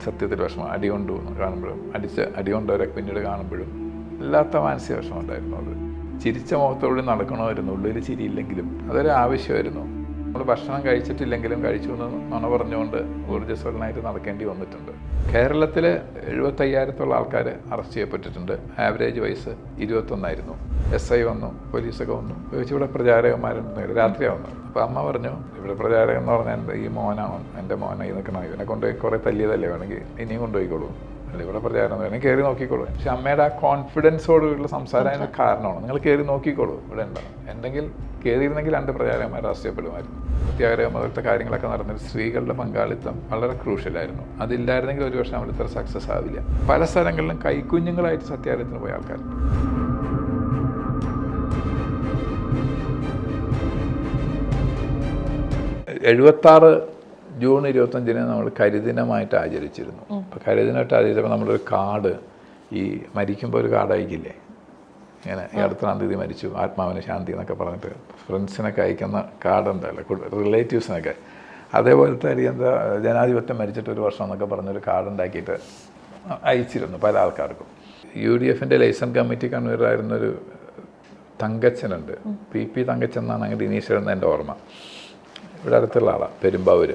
സത്യത്തിൽ വിഷമം. അടി കൊണ്ടു കാണുമ്പോഴും അടിച്ച് അടി കൊണ്ടവരെ പിന്നീട് കാണുമ്പോഴും ഇല്ലാത്ത മാനസിക വിഷമം ഉണ്ടായിരുന്നു അത്. ചിരിച്ച മുഖത്തോടെ നടക്കണമായിരുന്നു. ഉള്ളിൽ ചിരിയില്ലെങ്കിലും അതൊരു ആവശ്യമായിരുന്നു. നമ്മൾ ഭക്ഷണം കഴിച്ചിട്ടില്ലെങ്കിലും കഴിച്ചു എന്ന് നുണ പറഞ്ഞുകൊണ്ട് ഊർജസ്വലനായിട്ട് നടക്കേണ്ടി വന്നിട്ടുണ്ട്. കേരളത്തിൽ എഴുപത്തയ്യായിരത്തോളം ആൾക്കാർ അറസ്റ്റ് ചെയ്യപ്പെട്ടിട്ടുണ്ട്. ആവറേജ് വയസ്സ് ഇരുപത്തൊന്നായിരുന്നു. എസ് ഐ വന്നു പോലീസൊക്കെ വന്നു. ചോദിച്ചു ഇവിടെ പ്രചാരകന്മാരുണ്ട് രാത്രിയാണ് വന്നു അപ്പോൾ അമ്മ പറഞ്ഞു ഇവിടെ പ്രചാരകൻ എന്ന് പറഞ്ഞാൽ എന്റെ ഈ മോനാണ്? എന്റെ മോനായി നിൽക്കണം ഇവനെ കൊണ്ടുപോയി കുറേ തല്ലിയതല്ലേ വേണമെങ്കിൽ ഇനിയും കൊണ്ടുപോയിക്കോളൂ. ഇവിടെ പ്രചാരണം വേണമെങ്കിൽ കയറി നോക്കിക്കോളൂ. പക്ഷെ അമ്മയുടെ ആ കോൺഫിഡൻസോടുള്ള സംസാരം അതിന് കാരണമാണ്. നിങ്ങൾ കയറി നോക്കിക്കോളൂ. ഇവിടെ ഉണ്ടാവും എന്തെങ്കിൽ കയറിയിരുന്നെങ്കിൽ രണ്ട് പ്രചാരകന്മാർ രാഷ്ട്രീയപ്പെടുമായിരുന്നു സത്യാഗ്രഹം അതുപോലത്തെ കാര്യങ്ങളൊക്കെ നടന്നിട്ട് സ്ത്രീകളുടെ പങ്കാളിത്തം വളരെ ക്രൂഷ്യലായിരുന്നു. അതില്ലായിരുന്നെങ്കിൽ ഒരുപക്ഷെ നമ്മൾ ഇത്ര സക്സസ് ആവില്ല. പല സ്ഥലങ്ങളിലും കൈക്കുഞ്ഞുങ്ങളായിട്ട് സത്യാഗ്രഹത്തിന് പോയ ആൾക്കാർ എഴുപത്താറ് ജൂൺ ഇരുപത്തഞ്ചിന് നമ്മൾ കരിദിനമായിട്ട് ആചരിച്ചിരുന്നു. അപ്പോൾ കരിദിനമായിട്ട് ആചരിച്ചപ്പോൾ നമ്മളൊരു കാർഡ് ഈ മരിക്കുമ്പോൾ ഒരു കാർഡ് അയക്കില്ലേ ഇങ്ങനെ ഈ അടുത്ത തീയതി മരിച്ചു. ആത്മാവിന് ശാന്തി എന്നൊക്കെ പറഞ്ഞിട്ട് ഫ്രണ്ട്സിനൊക്കെ അയക്കുന്ന കാർഡ് ഉണ്ടല്ലോ റിലേറ്റീവ്സിനൊക്കെ. അതേപോലത്തെ എന്താ ജനാധിപത്യം മരിച്ചിട്ട് ഒരു വർഷം എന്നൊക്കെ പറഞ്ഞൊരു കാർഡ് ഉണ്ടാക്കിയിട്ട് അയച്ചിരുന്നു പല ആൾക്കാർക്കും. യു ഡി എഫിന്റെ ലൈസൺ കമ്മിറ്റി കൺവീനറായിരുന്നൊരു തങ്കച്ചനുണ്ട് പി പി തങ്കച്ചൻ എന്നാണ് അങ്ങനെ ഇനീഷ്യൽ എന്ന് എന്റെ ഓർമ്മ. ഇവിടെ അടുത്തുള്ള ആളാണ് പെരുമ്പാവൂർ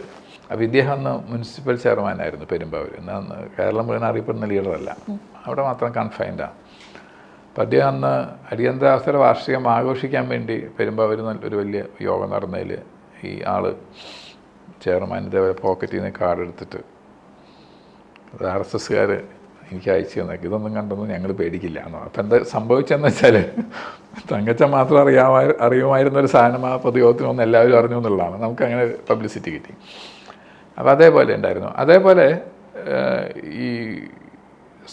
അപ്പോൾ ഇദ്ദേഹം അന്ന് മുനിസിപ്പൽ ചെയർമാനായിരുന്നു പെരുമ്പാവൂർ. എന്നാൽ അന്ന് കേരളം മുഴുവൻ അറിയപ്പെടുന്ന ലീഡറല്ല. അവിടെ മാത്രം കൺഫൈൻഡാണ് അപ്പം അദ്ദേഹം അന്ന് അടിയന്തരാവസ്ഥയുടെ വാർഷികം ആഘോഷിക്കാൻ വേണ്ടി പെരുമ്പാവൂർ ഒരു വലിയ യോഗം നടന്നതിൽ ഈ ആൾ ചെയർമാൻ ഇതേപോലെ പോക്കറ്റിൽ നിന്ന് കാർഡ് എടുത്തിട്ട് അത് ആർ എസ് എസ്സുകാർ എനിക്ക് അയച്ചു തന്നേക്ക്. ഇതൊന്നും കണ്ടൊന്നും ഞങ്ങൾ പേടിക്കില്ല. എന്നോ അപ്പം എന്താ സംഭവിച്ചതെന്ന് വെച്ചാൽ തങ്കച്ച മാത്രം അറിയാമായി അറിയുമായിരുന്ന ഒരു സാധനം ആ പൊതുയോഗത്തിനൊന്നും എല്ലാവരും അറിഞ്ഞു എന്നുള്ളതാണ്. നമുക്കങ്ങനെ പബ്ലിസിറ്റി കിട്ടി. അപ്പോൾ അതേപോലെ ഉണ്ടായിരുന്നു. അതേപോലെ ഈ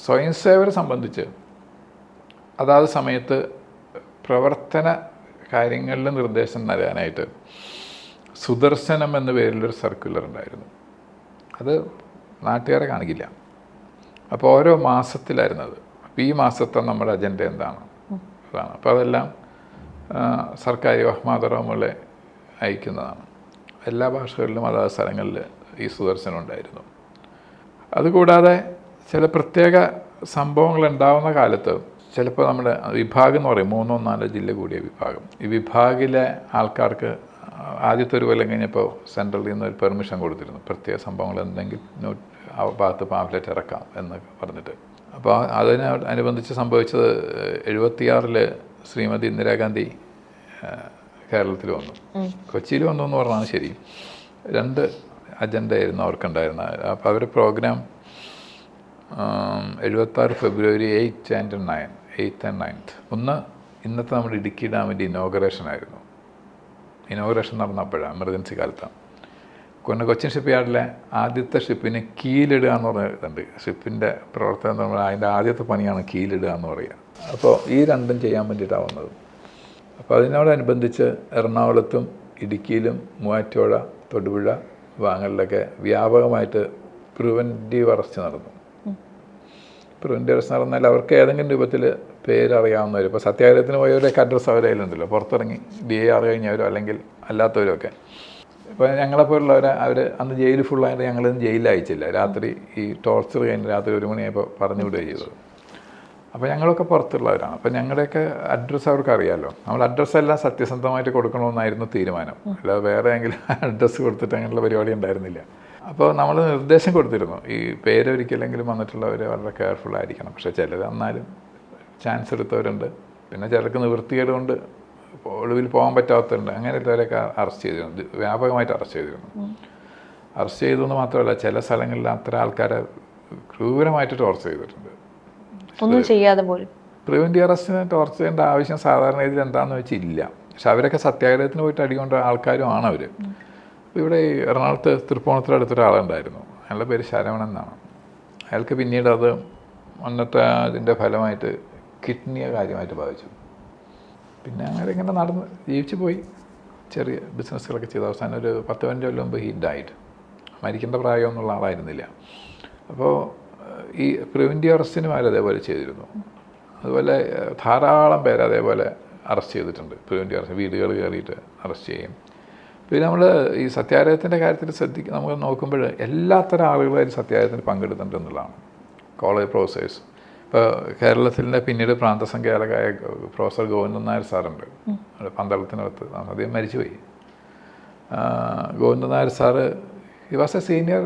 സ്വയം സേവരെ സംബന്ധിച്ച് അതാത് സമയത്ത് പ്രവർത്തന കാര്യങ്ങളിൽ നിർദ്ദേശം നൽകാനായിട്ട് സുദർശനം എന്ന പേരിലൊരു സർക്കുലർ ഉണ്ടായിരുന്നു. അത് നാട്ടുകാരെ കാണിക്കില്ല. അപ്പോൾ ഓരോ മാസത്തിലായിരുന്നു അത്. അപ്പോൾ ഈ മാസത്തെ നമ്മുടെ അജണ്ട എന്താണ്? അതാണ്. അപ്പോൾ അതെല്ലാം സർക്കാർ വഹ്മാതറമുള്ള അയക്കുന്നതാണ്. എല്ലാ ഭാഷകളിലും അതാത് സ്ഥലങ്ങളിൽ ഈ സുദർശനം ഉണ്ടായിരുന്നു അതുകൂടാതെ ചില പ്രത്യേക സംഭവങ്ങൾ ഉണ്ടാവുന്ന കാലത്ത് ചിലപ്പോൾ നമ്മുടെ വിഭാഗം എന്ന് പറയും മൂന്നോ നാലോ ജില്ല കൂടിയ വിഭാഗം. ഈ വിഭാഗിലെ ആൾക്കാർക്ക് ആദ്യത്തെ ഒരു കൊല്ലം കഴിഞ്ഞപ്പോൾ സെൻട്രലിൽ നിന്ന് ഒരു പെർമിഷൻ കൊടുത്തിരുന്നു. പ്രത്യേക സംഭവങ്ങൾ എന്തെങ്കിലും നോട്ട് ആ ഭാഗത്ത് പാംഫ്ലെറ്റ് ഇറക്കാം എന്ന് പറഞ്ഞിട്ട്. അപ്പോൾ അതിനെ അനുബന്ധിച്ച് സംഭവിച്ചത് എഴുപത്തിയാറിൽ ശ്രീമതി ഇന്ദിരാഗാന്ധി കേരളത്തിൽ വന്നു. കൊച്ചിയിൽ വന്നു എന്ന് പറഞ്ഞാൽ ശരി. രണ്ട് അജണ്ടയായിരുന്നു അവർക്കുണ്ടായിരുന്നത്. അപ്പോൾ അവർ പ്രോഗ്രാം എഴുപത്താറ് February eight and nine eighth and ninth ഒന്ന് ഇന്നത്തെ നമ്മുടെ ഇടുക്കി ഡാമിന്റെ ഇനോഗ്രേഷൻ ആയിരുന്നു. ഇനോഗ്രേഷൻ നടന്നപ്പോഴാണ് എമർജൻസി കാലത്താണ് കൊന്ന കൊച്ചിൻ ഷിപ്പ് യാർഡിലെ ആദ്യത്തെ ഷിപ്പിന് കീലിടുക എന്ന് പറഞ്ഞിട്ടുണ്ട് ഷിപ്പിന്റെ പ്രവർത്തനം പറഞ്ഞാൽ അതിന്റെ ആദ്യത്തെ പണിയാണ് കീലിടുക എന്ന് പറയുക. അപ്പോൾ ഈ രണ്ടും ചെയ്യാൻ വേണ്ടിയിട്ടാണ് വന്നത്. അപ്പോൾ അതിനോടനുബന്ധിച്ച് എറണാകുളത്തും ഇടുക്കിയിലും മൂവാറ്റുപുഴ തൊടുപുഴ ഭാഗങ്ങളിലൊക്കെ വ്യാപകമായിട്ട് പ്രിവന്റീവ് അറസ്റ്റ് നടന്നു. പ്രിവന്റീവ് അറസ്റ്റ് നടന്നാൽ അവർക്ക് ഏതെങ്കിലും രൂപത്തിൽ പേരറിയാവുന്നവർ ഇപ്പോൾ സത്യാഗ്രഹത്തിന് പോയവരൊക്കെ അഡ്രസ്സ് അവരായാലുണ്ടല്ലോ കയ്യിലുണ്ടല്ലോ പുറത്തിറങ്ങി ഡി എ ആർ കഴിഞ്ഞവരോ അല്ലെങ്കിൽ അല്ലാത്തവരൊക്കെ. ഇപ്പോൾ ഞങ്ങളെപ്പോലുള്ളവരെ അവർ അന്ന് ജയിൽ ഫുള്ളായിട്ട് ഞങ്ങളിന്ന് ജയിലിൽ അയച്ചില്ല. രാത്രി ഈ ടോർച്ചർ കഴിഞ്ഞ് രാത്രി ഒരു മണിയായപ്പോൾ പറഞ്ഞു വിടുകയാണ് ചെയ്തത്. അപ്പോൾ ഞങ്ങളൊക്കെ പുറത്തുള്ളവരാണ്. അപ്പോൾ ഞങ്ങളുടെയൊക്കെ അഡ്രസ്സ് അവർക്ക് അറിയാമല്ലോ നമ്മൾ അഡ്രസ്സ് എല്ലാം സത്യസന്ധമായിട്ട് കൊടുക്കണമെന്നായിരുന്നു തീരുമാനം. അല്ലാതെ വേറെ എങ്കിലും അഡ്രസ്സ് കൊടുത്തിട്ട് അങ്ങനെയുള്ള പരിപാടി ഉണ്ടായിരുന്നില്ല. അപ്പോൾ നമ്മൾ നിർദ്ദേശം കൊടുത്തിരുന്നു. ഈ പേരൊരിക്കലെങ്കിലും വന്നിട്ടുള്ളവർ വളരെ കെയർഫുൾ ആയിരിക്കണം. പക്ഷേ ചിലർ എന്നാലും ചാൻസ് എടുത്തവരുണ്ട്. പിന്നെ ചിലർക്ക് നിവൃത്തികേടുകൊണ്ട് ഒളിവിൽ പോകാൻ പറ്റാത്തവരുണ്ട്. അങ്ങനെയുള്ളവരെയൊക്കെ അറസ്റ്റ് ചെയ്തിരുന്നു. വ്യാപകമായിട്ട് അറസ്റ്റ് ചെയ്തിരുന്നു. അറസ്റ്റ് ചെയ്തു എന്ന് മാത്രമല്ല ചില സ്ഥലങ്ങളിൽ അത്ര ആൾക്കാരെ ക്രൂരമായിട്ട് ടോർച്ചർ ചെയ്തിട്ടുണ്ട്. ഒന്നും ചെയ്യാതെ പോലും പ്രിവെന്റ് അറസ്റ്റിന് ടോർച്ചർ ചെയ്യേണ്ട ആവശ്യം സാധാരണ ഇതിൽ എന്താണെന്ന് വെച്ചാൽ ഇല്ല പക്ഷെ അവരൊക്കെ സത്യാഗ്രഹത്തിന് പോയിട്ട് അടികൊണ്ട ആൾക്കാരും ആണ് അവർ അപ്പോൾ ഇവിടെ ഈ എറണാകുളത്ത് തൃപ്പൂണത്തിൽ അടുത്തൊരാളുണ്ടായിരുന്നു. അയാളുടെ പേര് ശരവണൻ എന്നാണ്. അയാൾക്ക് പിന്നീട് അത് വന്നിട്ട് അതിന്റെ ഫലമായിട്ട് കിഡ്നിയെ കാര്യമായിട്ട് ബാധിച്ചു. പിന്നെ അങ്ങനെ ഇങ്ങനെ നടന്ന് ജീവിച്ചു പോയി. ചെറിയ ബിസിനസ്സുകളൊക്കെ ചെയ്ത്. അവസാനം ഒരു പത്ത് പതിനഞ്ച് കൊല്ലം മുമ്പ് ഹിറ്റ് ആയിട്ട് മരിക്കേണ്ട പ്രായമൊന്നുള്ള ആളായിരുന്നില്ല. അപ്പോൾ ഈ പ്രിവന്റീവ് അറസ്റ്റിനും അയാൾ അതേപോലെ ചെയ്തിരുന്നു. അതുപോലെ ധാരാളം പേര് അതേപോലെ അറസ്റ്റ് ചെയ്തിട്ടുണ്ട്. പ്രിവന്റീവ് അറസ്റ്റ് വീടുകൾ കയറിയിട്ട് അറസ്റ്റ് ചെയ്യും. പിന്നെ നമ്മൾ ഈ സത്യാഗ്രഹത്തിന്റെ കാര്യത്തിൽ ശ്രദ്ധിക്കുക നമ്മൾ നോക്കുമ്പോൾ എല്ലാത്തരം ആളുകളും സത്യാഗ്രഹത്തിൽ പങ്കെടുത്തിട്ടുണ്ട് എന്നുള്ളതാണ്. College professors. ഇപ്പോൾ കേരളത്തിന്റെ പിന്നീട് പ്രാന്തസംഖ്യാലകായ പ്രൊഫസർ ഗോവിന്ദൻ നായർ സാറുണ്ട്. പന്തളത്തിനകത്ത്. അദ്ദേഹം മരിച്ചുപോയി. Govindan Nair sir he was a senior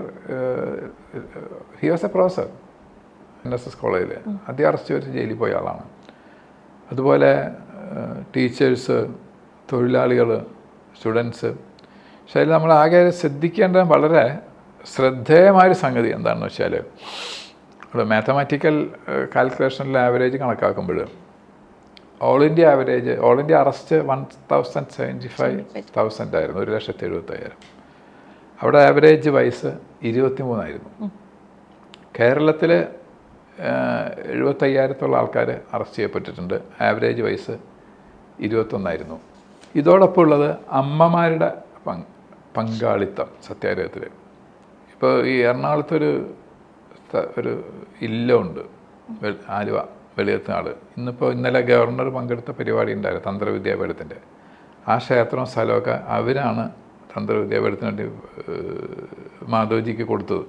he was a professor N S S കോളേജിൽ അദ്ദേഹം അറസ്റ്റ് വെച്ച് ജയിലിൽ പോയ ആളാണ്. അതുപോലെ ടീച്ചേഴ്സ് തൊഴിലാളികൾ സ്റ്റുഡൻസ് പക്ഷേ അതിൽ നമ്മൾ ആകെ ശ്രദ്ധിക്കേണ്ട വളരെ ശ്രദ്ധേയമായൊരു സംഗതി എന്താണെന്ന് വെച്ചാൽ ഒരു മാത്തമാറ്റിക്കൽ കാൽക്കുലേഷനിൽ ആവറേജ് കണക്കാക്കുമ്പോൾ all India average all India arrest one thousand seventy five thousand ആയിരുന്നു. ഒരു ലക്ഷത്തി എഴുപത്തയ്യായിരം അവിടെ ആവറേജ് വയസ്സ് ഇരുപത്തി മൂന്നായിരുന്നു കേരളത്തിൽ എഴുപത്തയ്യായിരത്തോളം ആൾക്കാർ അറസ്റ്റ് ചെയ്യപ്പെട്ടിട്ടുണ്ട്. ആവറേജ് വയസ്സ് ഇരുപത്തൊന്നായിരുന്നു. ഇതോടൊപ്പം ഉള്ളത് അമ്മമാരുടെ പങ് പങ്കാളിത്തം സത്യാഗ്രഹത്തിൽ ഇപ്പോൾ ഈ എറണാകുളത്തൊരു ഒരു ഇല്ലമുണ്ട് ആലുവ ആലുവ വെളിയത്തുനാട്. ഇന്നിപ്പോൾ ഇന്നലെ ഗവർണർ പങ്കെടുത്ത പരിപാടി ഉണ്ടായിരുന്നു തന്ത്രവിദ്യാപീഠത്തിന്റെ ആ ക്ഷേത്രവും സ്ഥലമൊക്കെ അവരാണ് തന്ത്രവിദ്യാപീഠത്തിന് വേണ്ടി മാധവജിക്ക് കൊടുത്തത്.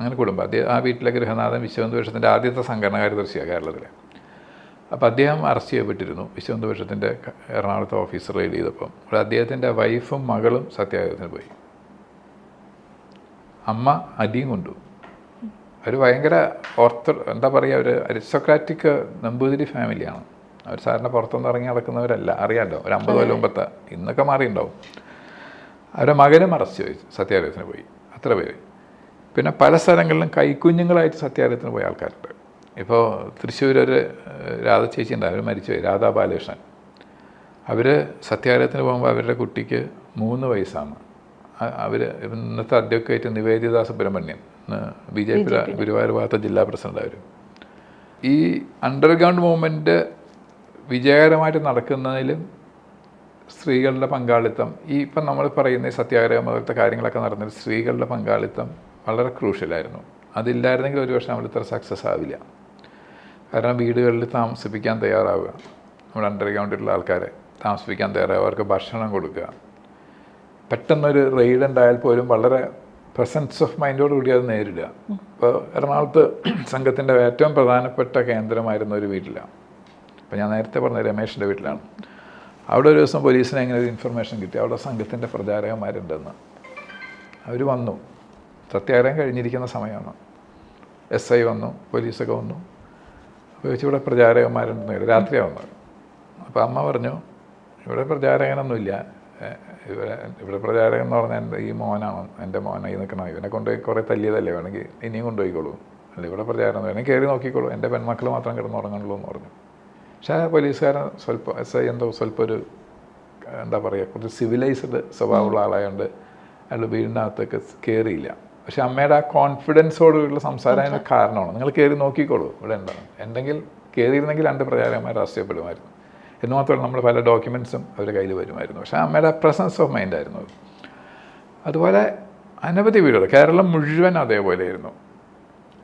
അങ്ങനെ കുടുംബം. അദ്ദേഹം ആ വീട്ടിലെ ഗൃഹനാഥൻ വിശ്വബന്ധുപക്ഷത്തിന്റെ ആദ്യത്തെ സംഘടന കാര്യദർശിയാണ് കേരളത്തിലെ. അപ്പോൾ അദ്ദേഹം അറസ്റ്റ് ചെയ്യപ്പെട്ടിരുന്നു. വിശ്വബന്ധുപക്ഷത്തിന്റെ എറണാകുളത്തെ ഓഫീസർ റെയ്ഡ് ചെയ്തപ്പം. അവിടെ അദ്ദേഹത്തിന്റെ വൈഫും മകളും സത്യാഗ്രഹത്തിന് പോയി. അമ്മ അടിയും കൊണ്ടു. അവർ ഭയങ്കര ഓർത്ത എന്താ പറയുക ഒരു അരിസ്റ്റോക്രാറ്റിക് നമ്പൂതിരി ഫാമിലിയാണ്. അവർ സാറിന്റെ പുറത്തുനിന്ന് ഇറങ്ങി നടക്കുന്നവരല്ല. അറിയാമല്ലോ ഒരു അമ്പത് കൊല്ലം മുമ്പത്തെ. ഇന്നൊക്കെ മാറിയിട്ടുണ്ടാവും. അവരുടെ മകനും അറസ്റ്റ് ചെയ്തു സത്യാഗ്രഹത്തിന് പോയി. അത്ര പേര്. പിന്നെ പല സ്ഥലങ്ങളിലും കൈക്കുഞ്ഞുങ്ങളായിട്ട് സത്യാഗ്രഹത്തിന് പോയ ആൾക്കാരുണ്ട്. ഇപ്പോൾ തൃശ്ശൂർ ഒരു രാധ ചേച്ചി ഉണ്ട്. അവർ മരിച്ചുപോയി. രാധാ ബാലകൃഷ്ണൻ. അവർ സത്യാഗ്രഹത്തിന് പോകുമ്പോൾ അവരുടെ കുട്ടിക്ക് മൂന്ന് വയസ്സാണ്. അവർ ഇന്നത്തെ advocate Nivedita Subramanian B J പിയുടെ ഗുരുവായൂർ ഭാഗത്തെ ജില്ലാ പ്രസിഡന്റ് അവർ ഈ അണ്ടർഗ്രൗണ്ട് മൂവ്മെന്റ് വിജയകരമായിട്ട് നടക്കുന്നതിലും സ്ത്രീകളുടെ പങ്കാളിത്തം. ഈ ഇപ്പം നമ്മൾ പറയുന്ന സത്യാഗ്രഹം മുതലത്തെ കാര്യങ്ങളൊക്കെ നടന്നത് സ്ത്രീകളുടെ പങ്കാളിത്തം വളരെ ക്രൂഷ്യലായിരുന്നു. അതില്ലായിരുന്നെങ്കിൽ ഒരുപക്ഷെ നമ്മൾ ഇത്ര സക്സസ് ആവില്ല. കാരണം വീടുകളിൽ താമസിപ്പിക്കാൻ തയ്യാറാവുക. നമ്മുടെ അണ്ടർഗ്രൗണ്ടിലുള്ള ആൾക്കാരെ താമസിപ്പിക്കാൻ തയ്യാറാവുക. അവർക്ക് ഭക്ഷണം കൊടുക്കുക. പെട്ടെന്നൊരു റെയ്ഡ് ഉണ്ടായാൽ പോലും വളരെ പ്രസൻസ് ഓഫ് മൈൻഡോട് കൂടി അത് നേരിടുക. ഇപ്പോൾ എറണാകുളത്ത് സംഘത്തിന്റെ ഏറ്റവും പ്രധാനപ്പെട്ട കേന്ദ്രമായിരുന്ന ഒരു വീട്ടിലാണ്. അപ്പോൾ ഞാൻ നേരത്തെ പറഞ്ഞ രമേഷിന്റെ വീട്ടിലാണ്. അവിടെ ഒരു ദിവസം പോലീസിന് അങ്ങനെ ഒരു ഇൻഫർമേഷൻ കിട്ടി. അവിടെ സംഘത്തിന്റെ പ്രചാരകന്മാരുണ്ടെന്ന്. അവർ വന്നു. സത്യാഗ്രഹം കഴിഞ്ഞിരിക്കുന്ന സമയമാണ്. എസ് ഐ വന്നു പോലീസൊക്കെ വന്നു. അപ്പോൾ ഇവിടെ പ്രചാരകന്മാരുണ്ടെന്ന് കേട്ടു. രാത്രിയാണ് വന്നത്. അപ്പോൾ അമ്മ പറഞ്ഞു ഇവിടെ പ്രചാരകനൊന്നുമില്ല. ഇവിടെ ഇവിടെ പ്രചാരകൻ എന്ന് പറഞ്ഞാൽ എന്റെ ഈ മോനാണ് എന്റെ മോനായി നിൽക്കണം ഇവനെ കൊണ്ടുപോയി കുറേ തല്ലിയതല്ലേ വേണമെങ്കിൽ ഇനിയും കൊണ്ടുപോയിക്കോളൂ. അല്ല ഇവിടെ പ്രചാരണം വേണമെങ്കിൽ കയറി നോക്കിക്കോളൂ. എന്റെ പെൺമക്കൾ മാത്രം കിടന്നുറങ്ങണുള്ളൂ എന്ന് പറഞ്ഞു. പക്ഷേ ആ പോലീസുകാരൻ സ്വല്പം എസ് ഐ എന്തോ സ്വല്പം ഒരു എന്താ പറയുക കുറച്ച് സിവിലൈസ്ഡ് സ്വഭാവമുള്ള ആളായതുകൊണ്ട് അയാൾ വീടിനകത്തൊക്കെ കയറിയില്ല പക്ഷെ അമ്മയുടെ ആ കോൺഫിഡൻസോടുള്ള സംസാരം അതിന് കാരണമാണ്. നിങ്ങൾ കയറി നോക്കിക്കോളൂ. ഇവിടെ എന്താണ്? എന്തെങ്കിൽ കയറിയിരുന്നെങ്കിൽ രണ്ട് പ്രചാരകന്മാർ രാഷ്ട്രീയപ്പെടുമായിരുന്നു എന്ന് മാത്രമല്ല നമ്മൾ പല ഡോക്യുമെൻസും അവരുടെ കയ്യിൽ വരുമായിരുന്നു. പക്ഷേ അമ്മയുടെ പ്രസൻസ് ഓഫ് മൈൻഡ് ആയിരുന്നു അത്. അതുപോലെ അനവധി വീടുകൾ. കേരളം മുഴുവൻ അതേപോലെ ആയിരുന്നു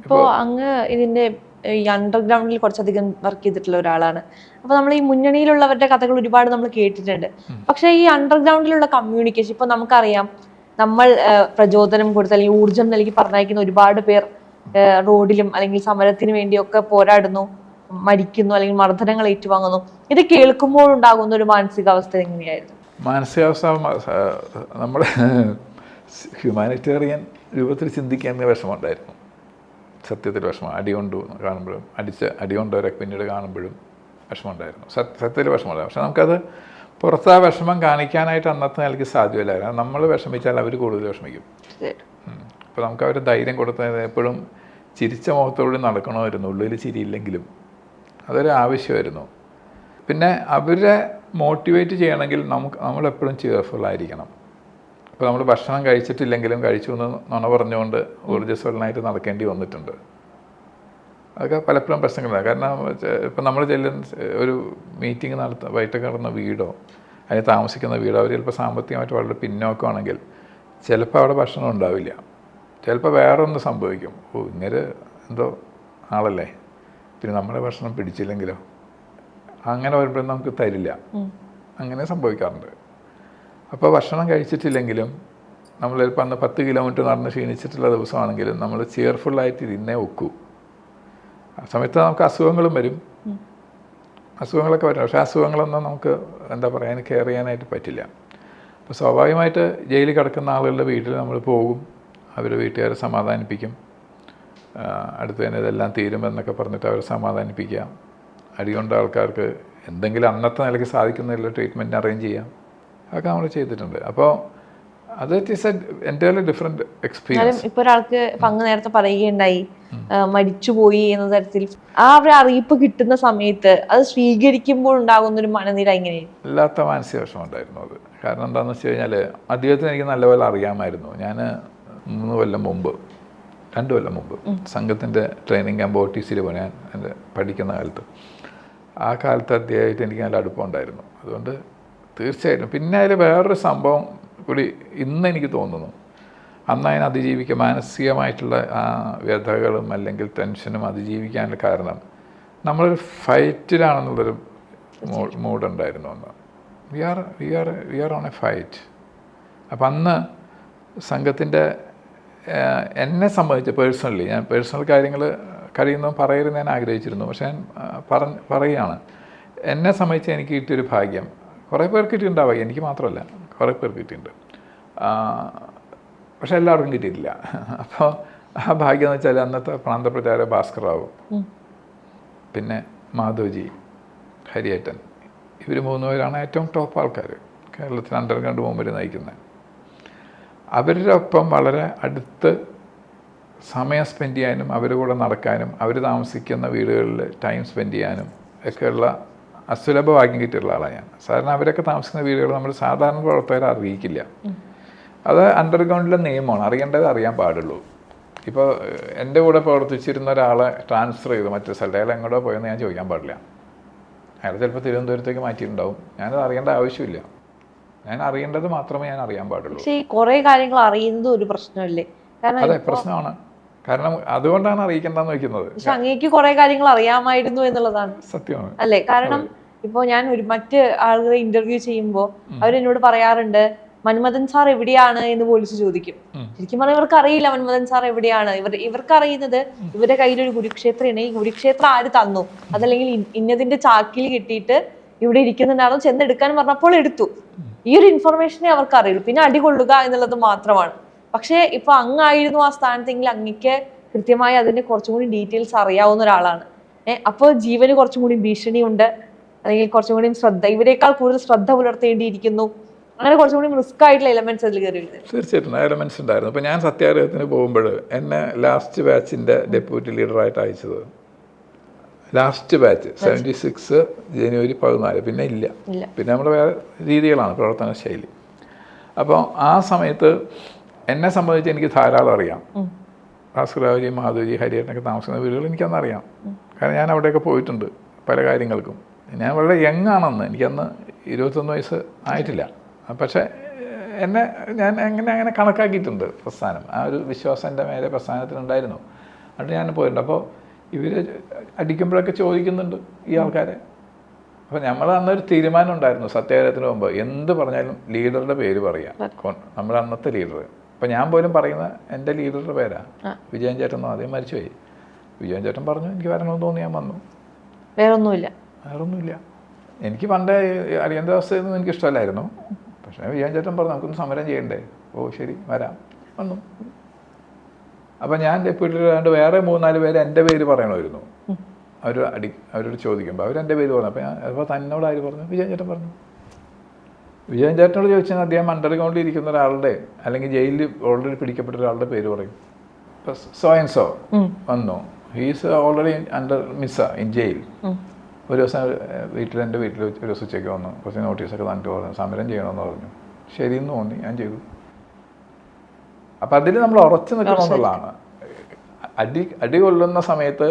ഇപ്പോൾ അങ്ങ് ഇതിന്റെ ഈ അണ്ടർഗ്രൗണ്ടിൽ കുറച്ചധികം വർക്ക് ചെയ്തിട്ടുള്ള ഒരാളാണ്. അപ്പൊ നമ്മൾ ഈ മുന്നണിയിലുള്ളവരുടെ കഥകൾ ഒരുപാട് നമ്മൾ കേട്ടിട്ടുണ്ട്. പക്ഷേ ഈ അണ്ടർഗ്രൗണ്ടിലുള്ള കമ്മ്യൂണിക്കേഷൻ ഇപ്പൊ നമുക്കറിയാം നമ്മൾ പ്രചോദനം കൊടുത്ത് അല്ലെങ്കിൽ ഊർജം നൽകി പറഞ്ഞയക്കുന്ന ഒരുപാട് പേർ റോഡിലും അല്ലെങ്കിൽ സമരത്തിന് വേണ്ടിയൊക്കെ പോരാടുന്നു മരിക്കുന്നു അല്ലെങ്കിൽ മർദ്ദനങ്ങൾ ഏറ്റുവാങ്ങുന്നു. ഇത് കേൾക്കുമ്പോൾ ഉണ്ടാകുന്ന ഒരു മാനസികാവസ്ഥ എങ്ങനെയായിരുന്നു? മാനസികാവസ്ഥ നമ്മുടെ ഹ്യൂമാനിറ്റേറിയൻ രൂപത്തിൽ ചിന്തിക്കാൻ വിഷമമുണ്ടായിരുന്നു സത്യത്തിൽ വിഷമം. അടികൊണ്ടു കാണുമ്പോഴും അടിച്ച അടികൊണ്ടവരൊക്കെ പിന്നീട് കാണുമ്പോഴും വിഷമമുണ്ടായിരുന്നു. സത്യ സത്യത്തിൽ വിഷമമുണ്ട് പക്ഷെ നമുക്കത് പുറത്ത് ആ വിഷമം കാണിക്കാനായിട്ട് അന്നത്തെ നിലയ്ക്ക് സാധ്യമല്ലായിരുന്നു നമ്മൾ വിഷമിച്ചാൽ അവർ കൂടുതൽ വിഷമിക്കും. അപ്പോൾ നമുക്ക് അവർ ധൈര്യം കൊടുത്തത് എപ്പോഴും ചിരിച്ച മുഖത്തോടെ നടക്കണമായിരുന്നു. ഉള്ളിൽ ചിരിയില്ലെങ്കിലും. അതൊരു ആവശ്യമായിരുന്നു. പിന്നെ അവരെ മോട്ടിവേറ്റ് ചെയ്യണമെങ്കിൽ നമുക്ക് നമ്മളെപ്പോഴും cheerful ആയിരിക്കണം. ഇപ്പോൾ നമ്മൾ ഭക്ഷണം കഴിച്ചിട്ടില്ലെങ്കിലും കഴിച്ചു എന്ന് നുണ പറഞ്ഞുകൊണ്ട് ഊർജസ്വലനായിട്ട് നടക്കേണ്ടി വന്നിട്ടുണ്ട്. അതൊക്കെ പലപ്പോഴും പ്രശ്നങ്ങളാണ് കാരണം ഇപ്പം നമ്മൾ ചെല്ലുന്ന ഒരു മീറ്റിംഗ് നടത്ത വൈകിട്ടൊക്കെ നടന്ന വീടോ അതിൽ താമസിക്കുന്ന വീടോ അവർ ചിലപ്പോൾ സാമ്പത്തികമായിട്ട് വളരെ പിന്നോക്കമാണെങ്കിൽ ചിലപ്പോൾ അവിടെ ഭക്ഷണം ഉണ്ടാവില്ല. ചിലപ്പോൾ വേറെ ഒന്ന് സംഭവിക്കും. ഓ ഇങ്ങനെ എന്തോ ആളല്ലേ? പിന്നെ നമ്മുടെ ഭക്ഷണം പിടിച്ചില്ലെങ്കിലോ? അങ്ങനെ വരുമ്പോഴും നമുക്ക് തരില്ല. അങ്ങനെ സംഭവിക്കാറുണ്ട്. അപ്പോൾ ഭക്ഷണം കഴിച്ചിട്ടില്ലെങ്കിലും നമ്മൾ ചിലപ്പോൾ അന്ന് പത്ത് കിലോമീറ്റർ നടന്ന് ക്ഷീണിച്ചിട്ടുള്ള ദിവസമാണെങ്കിലും നമ്മൾ ചെയർഫുള്ളായിട്ട് ഇരുന്നേ ഒക്കൂ. ആ സമയത്ത് നമുക്ക് അസുഖങ്ങളും വരും. അസുഖങ്ങളൊക്കെ വരും. പക്ഷേ അസുഖങ്ങളൊന്നും നമുക്ക് എന്താ പറയുക അതിന് കെയർ ചെയ്യാനായിട്ട് പറ്റില്ല. അപ്പോൾ സ്വാഭാവികമായിട്ട് ജയിലിൽ കിടക്കുന്ന ആളുകളുടെ വീട്ടിൽ നമ്മൾ പോകും. അവർ വീട്ടുകാരെ സമാധാനിപ്പിക്കും. അടുത്ത് തന്നെ ഇതെല്ലാം തീരുമെന്നൊക്കെ പറഞ്ഞിട്ട് അവരെ സമാധാനിപ്പിക്കാം. അടികൊണ്ട ആൾക്കാർക്ക് എന്തെങ്കിലും അന്നത്തെ നിലയ്ക്ക് സാധിക്കുന്നതിലുള്ള ട്രീറ്റ്മെന്റ് അറേഞ്ച് ചെയ്യാം. അതൊക്കെ നമ്മൾ ചെയ്തിട്ടുണ്ട്. അപ്പോൾ അത് ഇറ്റ് ഈസ് എ എന്റെ ഡിഫറെന്റ് എക്സ്പീരിയൻസ് ഇപ്പോൾ ഇപ്പൊ ഒരാൾക്ക് പങ്ക് നേരത്തെ പറയുകയുണ്ടായി മരിച്ചുപോയി എന്ന തരത്തിൽ. ആ ഒരു അറിയിപ്പ് കിട്ടുന്ന സമയത്ത് അത് സ്വീകരിക്കുമ്പോൾ ഉണ്ടാകുന്ന ഒരു മനനില എങ്ങനെ ഇല്ലാത്ത മാനസിക വിഷമം ഉണ്ടായിരുന്നു അത്. കാരണം എന്താണെന്ന് വെച്ച് കഴിഞ്ഞാൽ അദ്ദേഹത്തിന് എനിക്ക് നല്ലപോലെ അറിയാമായിരുന്നു. ഞാൻ മൂന്ന് കൊല്ലം മുമ്പ് രണ്ട് കൊല്ലം മുമ്പ് സംഘത്തിന്റെ ട്രെയിനിങ് ക്യാമ്പ് ഒ ടി സിയിൽ പോയി. ഞാൻ എന്റെ പഠിക്കുന്ന കാലത്ത്. ആ കാലത്ത് അദ്ദേഹമായിട്ട് എനിക്ക് നല്ല അടുപ്പം ഉണ്ടായിരുന്നു. അതുകൊണ്ട് തീർച്ചയായിട്ടും. പിന്നെ അതിൽ വേറൊരു സംഭവം കൂടി ഇന്ന് എനിക്ക് തോന്നുന്നു. അന്ന് അതിനെ അതിജീവിക്കാൻ മാനസികമായിട്ടുള്ള ആ വ്യഥകളും അല്ലെങ്കിൽ ടെൻഷനും അതിജീവിക്കാനുള്ള കാരണം നമ്മളൊരു ഫൈറ്റിലാണെന്നുള്ളൊരു മൂഡ് ഉണ്ടായിരുന്നു അന്ന്. We are we are we are on a fight അപ്പം അന്ന് സംഘത്തിന്റെ എന്നെ സംബന്ധിച്ച് പേഴ്സണലി ഞാൻ പേഴ്സണൽ കാര്യങ്ങൾ കഴിയുന്നതും പറയരുത് ഞാൻ ആഗ്രഹിച്ചിരുന്നു. പക്ഷേ ഞാൻ പറ പറഞ്ഞ് പറയുകയാണ്. എന്നെ സംബന്ധിച്ച് എനിക്ക് കിട്ടിയൊരു ഭാഗ്യം കുറേ പേർക്ക് കിട്ടിയിട്ടുണ്ടാവുക എനിക്ക് മാത്രമല്ല. കുറേ പേർക്ക് കിട്ടിയിട്ടുണ്ട്. പക്ഷെ എല്ലാവർക്കും കിട്ടിയിട്ടില്ല. അപ്പോൾ ആ ഭാഗ്യം എന്ന് വെച്ചാൽ അന്നത്തെ പ്രാന്തപ്രചാര ഭാസ്കറാവു പിന്നെ മാധവജി ഹരിയേട്ടൻ ഇവർ മൂന്നുപേരാണ് ഏറ്റവും ടോപ്പ് ആൾക്കാർ കേരളത്തിൽ അണ്ടർഗ്രൗണ്ട് മൂവ്മെന്റ് നയിക്കുന്നത് അവരുടെ ഒപ്പം വളരെ അടുത്ത് സമയം സ്പെൻഡ് ചെയ്യാനും അവരുടെ കൂടെ നടക്കാനും അവർ താമസിക്കുന്ന വീടുകളിൽ ടൈം സ്പെൻഡ് ചെയ്യാനും ഒക്കെയുള്ള അസുലഭ ഭാഗ്യം കിട്ടിയുള്ള ആളാണ് ഞാൻ. സാധാരണ അവരൊക്കെ താമസിക്കുന്ന വീടുകൾ നമ്മൾ സാധാരണ പ്രവർത്തകരെ അറിയിക്കില്ല. അത് അണ്ടർഗ്രൗണ്ടിലെ നിയമമാണ്. അറിയേണ്ടത് അറിയാൻ പാടുള്ളൂ. ഇപ്പോൾ എന്റെ കൂടെ പ്രവർത്തിച്ചിരുന്ന ഒരാളെ ട്രാൻസ്ഫർ ചെയ്തു മറ്റൊരു സ്ഥലത്ത്. അയാൾ എങ്ങോട്ടോ പോയെന്ന് ഞാൻ ചോദിക്കാൻ പാടില്ല. അയാൾ ചിലപ്പോൾ തിരുവനന്തപുരത്തേക്ക് മാറ്റിയിട്ടുണ്ടാവും. ഞാനത് അറിയേണ്ട ആവശ്യമില്ല. ഞാൻ അറിയേണ്ടത് മാത്രമേ ഞാൻ അറിയാൻ പാടുള്ളൂ. പക്ഷെ ഈ കുറെ കാര്യങ്ങൾ അറിയുന്നത് ഒരു പ്രശ്നമല്ലേ? അതെ പ്രശ്നമാണ്. കാരണം അതുകൊണ്ടാണ് അറിയിക്കേണ്ടെന്ന് വെക്കുന്നത് പക്ഷെ അങ്ങേക്ക് കുറെ കാര്യങ്ങൾ അറിയാമായിരുന്നു എന്നുള്ളതാണ്. സത്യമാണ്. അല്ലെ? കാരണം ഇപ്പോ ഞാൻ ഒരു മറ്റ് ആളുകളെ ഇന്റർവ്യൂ ചെയ്യുമ്പോൾ അവരെന്നോട് പറയാറുണ്ട് മന്മഥൻ സാർ എവിടെയാണ്? എന്ന് പോലീസ് ചോദിക്കും. ശരിക്കും പറഞ്ഞാൽ ഇവർക്ക് അറിയില്ല മന്മഥൻ സാർ എവിടെയാണ്. ഇവർ ഇവർക്ക് അറിയുന്നത് ഇവരുടെ കയ്യിൽ ഒരു കുരുക്ഷേത്രമാണ് ഈ കുരുക്ഷേത്രം ആര് തന്നു? അതല്ലെങ്കിൽ ഇന്നതിന്റെ ചാക്കിൽ കിട്ടിയിട്ട് ഇവിടെ ഇരിക്കുന്നുണ്ടായിരുന്നു ചെന്നെടുക്കാൻ പറഞ്ഞപ്പോൾ എടുത്തു. ഈ ഒരു ഇൻഫർമേഷനെ അവർക്ക് അറിയുള്ളൂ. പിന്നെ അടികൊള്ളുക എന്നുള്ളത് മാത്രമാണ്. പക്ഷേ ഇപ്പൊ അങ്ങായിരുന്നു ആ സ്ഥാനത്തെങ്കിൽ അങ്ങക്ക് കൃത്യമായി അതിന്റെ കുറച്ചും കൂടി ഡീറ്റെയിൽസ് അറിയാവുന്ന ഒരാളാണ്. ഏഹ് അപ്പോൾ ജീവന് കുറച്ചും കൂടി ഭീഷണിയുണ്ട്. അല്ലെങ്കിൽ കുറച്ചും കൂടി ശ്രദ്ധ ഇവരെക്കാൾ കൂടുതൽ ശ്രദ്ധ പുലർത്തേണ്ടിയിരിക്കുന്നു. അങ്ങനെ കുറച്ചും കൂടി റിസ്ക് ആയിട്ടുള്ള എലമെന്റ്സ് അതിൽ കയറി തീർച്ചയായിട്ടും എലമെന്റ്സ് ഉണ്ടായിരുന്നു. അപ്പോൾ ഞാൻ സത്യാഗ്രഹത്തിന് പോകുമ്പോൾ എന്നെ ലാസ്റ്റ് ബാച്ചിന്റെ ഡെപ്യൂട്ടി ലീഡറായിട്ട് അയച്ചത്. ലാസ്റ്റ് ബാച്ച് സെവന്റി സിക്സ് ജനുവരി പതിനാല്. പിന്നെ ഇല്ല. ഇല്ല. പിന്നെ നമ്മുടെ വേറെ രീതികളാണ് പ്രവർത്തന ശൈലി. അപ്പോൾ ആ സമയത്ത് എന്നെ സംബന്ധിച്ച് എനിക്ക് ധാരാളം അറിയാം. ഭാസ്കരാവജി മാധവജി ഹരിയേട്ടനൊക്കെ താമസിക്കുന്ന വീടുകൾ എനിക്കന്നറിയാം. കാരണം ഞാൻ അവിടെയൊക്കെ പോയിട്ടുണ്ട് പല കാര്യങ്ങൾക്കും. ഞാൻ വളരെ യങ് ആണെന്ന് എനിക്കന്ന് ഇരുപത്തൊന്ന് വയസ്സ് ആയിട്ടില്ല. പക്ഷേ എന്നെ ഞാൻ എങ്ങനെ അങ്ങനെ കണക്കാക്കിയിട്ടുണ്ട് പ്രസ്ഥാനം. ആ ഒരു വിശ്വാസം എന്റെ മേലെ പ്രസ്ഥാനത്തിനുണ്ടായിരുന്നു. അതുകൊണ്ട് ഞാൻ പോയിട്ടുണ്ട്. അപ്പോൾ ഇവർ അടിക്കുമ്പോഴൊക്കെ ചോദിക്കുന്നുണ്ട് ഈ ആൾക്കാരെ. അപ്പോൾ നമ്മൾ അന്നൊരു തീരുമാനം ഉണ്ടായിരുന്നു സത്യാഗ്രഹത്തിന് മുമ്പ്. എന്ത് പറഞ്ഞാലും ലീഡറുടെ പേര് പറയാം. നമ്മൾ അന്നത്തെ ലീഡർ അപ്പോൾ ഞാൻ പോലും പറയുന്ന എന്റെ ലീഡറുടെ പേരാ. ആ. വിജയൻ ചേട്ടൻ ആദ്യം മരിച്ചുപോയി. വിജയൻ ചേട്ടൻ പറഞ്ഞു എനിക്ക് വരണമെന്ന് തോന്നി ഞാൻ വന്നു. വേറൊന്നുമില്ല. വേറൊന്നുമില്ല. എനിക്ക് പണ്ടേ അടിയന്തരാവസ്ഥയൊന്നും എനിക്ക് ഇഷ്ടമല്ലായിരുന്നു പക്ഷേ വിജയൻ ചേട്ടൻ പറഞ്ഞു നമുക്കൊന്ന് സമരം ചെയ്യണ്ടേ? ഓ ശരി വരാം. വന്നു. അപ്പം ഞാൻ ഡെപ്യൂട്ടിയിലാണ്ട് വേറെ മൂന്നാൽ പേര് എന്റെ പേര് പറയണമായിരുന്നു. അവർ അടി അവരോട് ചോദിക്കുമ്പോൾ അവരെന്റെ പേര് പറഞ്ഞു. അപ്പോൾ ഞാൻ അപ്പോൾ തന്നോട് ആര് പറഞ്ഞു? വിജയൻ ചേട്ടൻ പറഞ്ഞു. വിജയൻ ചേട്ടനോട് ചോദിച്ചാൽ അദ്ദേഹം അണ്ടർഗ്രൗണ്ടിൽ ഇരിക്കുന്ന ഒരാളുടെ അല്ലെങ്കിൽ ജയിലിൽ ഓൾറെഡി പിടിക്കപ്പെട്ട ഒരാളുടെ പേര് പറയും. സോയൻസോ. വന്നു. ഹീസ് ഓൾറെഡി അണ്ടർ മിസ്സ ഇൻ ജയിൽ ഒരു ദിവസം വീട്ടിൽ എന്റെ വീട്ടിൽ ഒരു ദിവസം ഉച്ചയ്ക്ക് വന്നു. കുറച്ച് നോട്ടീസൊക്കെ തന്നിട്ട് പറഞ്ഞു സമരം ചെയ്യണമെന്ന് പറഞ്ഞു. ശരിയെന്ന് തോന്നി ഞാൻ ചെയ്തു. അപ്പം അതിൽ നമ്മൾ ഉറച്ചു നിൽക്കണമെന്നുള്ളതാണ് അടി അടി കൊള്ളുന്ന സമയത്ത്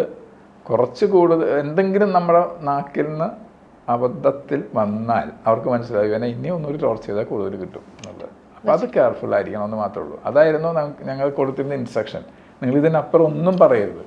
കുറച്ച് കൂടുതൽ എന്തെങ്കിലും നമ്മുടെ നാക്കിൽ നിന്ന് അബദ്ധത്തിൽ വന്നാൽ അവർക്ക് മനസ്സിലായി. ഇവനെ ഇനി ഒന്നുകൂടി ടോർച്ച് ചെയ്താൽ കൂടുതൽ കിട്ടും എന്നുള്ളത്. അപ്പോൾ അത് കെയർഫുൾ ആയിരിക്കണം എന്ന് മാത്രമേ ഉള്ളൂ. അതായിരുന്നു ഞങ്ങൾ കൊടുത്തിരുന്ന ഇൻസ്ട്രക്ഷൻ നിങ്ങൾ ഇതിനപ്പുറം ഒന്നും പറയരുത്.